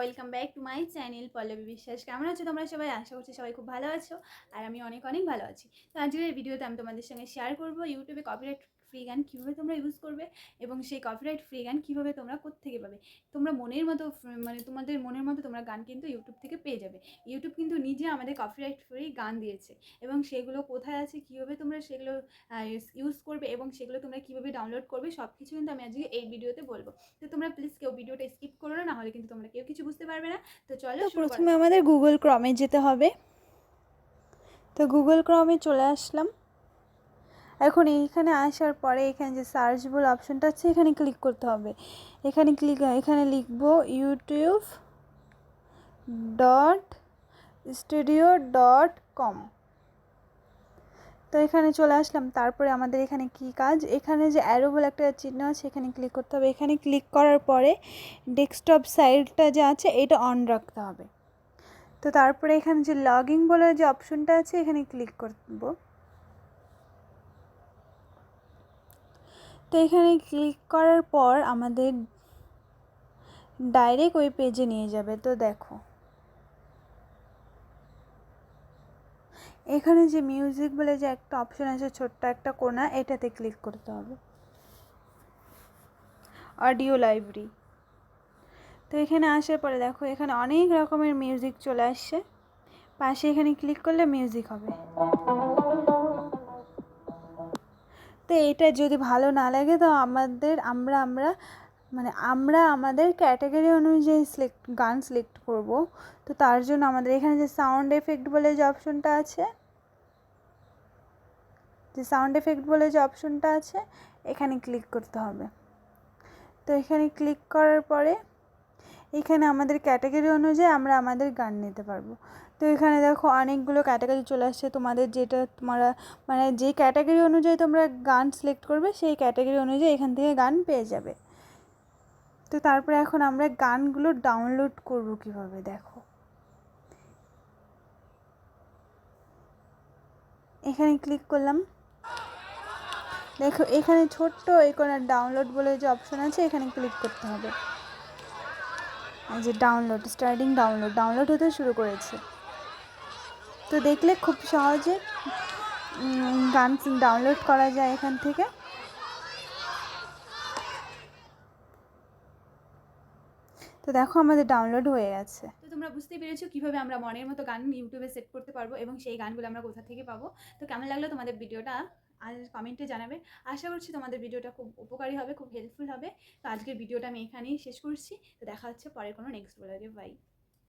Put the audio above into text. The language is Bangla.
Welcome back to my channel Pallavi Biswas কেমন আছো তোমরা সবাই? আশা করছি সবাই খুব ভালো আছো, আর আমি অনেক অনেক ভালো আছি। তো আজকের ভিডিওতে আমি তোমাদের সঙ্গে শেয়ার করব ইউটিউবে কপিরাইট ফ্রি গান কীভাবে তোমরা ইউজ করবে এবং সেই কপিরাইট ফ্রি গান কীভাবে তোমরা কোত্থেকে পাবে? তোমরা মনের মতো মানে তোমাদের মনের মতো তোমরা গান কিন্তু ইউটিউব থেকে পেয়ে যাবে। ইউটিউব কিন্তু নিজে আমাদের কপিরাইট ফ্রি গান দিয়েছে এবং সেগুলো কোথায় আছে কীভাবে তোমরা সেগুলো ইউজ করবে এবং সেগুলো তোমরা কীভাবে ডাউনলোড করবে সব কিছু কিন্তু আমি আজকে এই ভিডিওতে বলব। তো তোমরা প্লিজ কেউ ভিডিওটা স্কিপ করো না নাহলে কিন্তু তোমরা কেউ কিছু বুঝতে পারবে না। তো চলো প্রথমে আমাদের গুগল ক্রমে যেতে হবে। তো গুগল ক্রমে চলে আসলাম। এখন এইখানে আসার পরে এখানে যে সার্চ বলে অপশনটা আছে, এখানে ক্লিক করতে হবে। এখানে ক্লিক এখানে লিখব YouTube dot studio dot com তো এখানে চলে আসলাম। তারপরে আমাদের এখানে কি কাজ? এখানে যে অ্যারো বলে একটা চিহ্ন আছে, এখানে ক্লিক করতে হবে। এখানে ক্লিক করার পরে ডেস্কটপ সাইডটা যে আছে, এটা অন রাখতে হবে। তো তারপরে এখানে যে লগইন বলে যে অপশনটা আছে, এখানে ক্লিক করব। তো এখানে ক্লিক করার পর আমাদের ডাইরেক্ট ওই পেজে নিয়ে যাবে। তো দেখো। এখানে যে মিউজিক বলে যে একটা অপশন আছে, ছোট্ট একটা কোনা, এটাতে ক্লিক করতে হবে। অডিও লাইব্রেরি তো এখানে আসার পরে দেখো, এখানে অনেক রকমের মিউজিক চলে আসছে। পাশে এখানে ক্লিক করলে মিউজিক হবে। তো এটা যদি ভালো না লাগে, তো আমাদের, আমরা আমরা মানে আমরা আমাদের ক্যাটাগরি অনুযায়ী সিলেক্ট গান সিলেক্ট করব। তো তার জন্য আমাদের এখানে যে সাউন্ড এফেক্ট বলে যে অপশনটা আছে, যে সাউন্ড এফেক্ট বলে যে অপশনটা আছে, এখানে ক্লিক করতে হবে। তো এখানে ক্লিক করার পরে এখানে আমাদের ক্যাটাগরি অনুযায়ী আমরা আমাদের গান নিতে পারব। তো এখানে দেখো অনেকগুলো ক্যাটাগরি চলে আসছে। তোমাদের যেটা তোমরা মানে যে ক্যাটাগরি অনুযায়ী তোমরা গান সিলেক্ট করবে, সেই ক্যাটাগরি অনুযায়ী এখান থেকে গান পেয়ে যাবে। তো তারপরে এখন আমরা গানগুলো ডাউনলোড করব কীভাবে, দেখো। এখানে ক্লিক করলাম। দেখো এখানে ছোট্ট এই এখানে ডাউনলোড বলে যে অপশন আছে, এখানে ক্লিক করতে হবে। যে ডাউনলোড স্টার্টিং ডাউনলোড ডাউনলোড হতে শুরু করেছে। তো দেখলে খুব সহজে গান ডাউনলোড করা যায় এখান থেকে। তো দেখো আমাদের ডাউনলোড হয়ে গেছে। তো তোমরা বুঝতেই পেরেছ কীভাবে আমরা মনের মতো গান ইউটিউবে সেট করতে পারব এবং সেই গানগুলো আমরা কোথা থেকে পাবো? তো কেমন লাগল তোমাদের ভিডিওটা আর কমেন্টে জানাবে। আশা করছি তোমাদের ভিডিওটা খুব উপকারী হবে, খুব হেল্পফুল হবে। তো আজকের ভিডিওটা আমি এখানেই শেষ করছি। তো দেখা হচ্ছে পরের কোনো নেক্সট ব্লগে বাই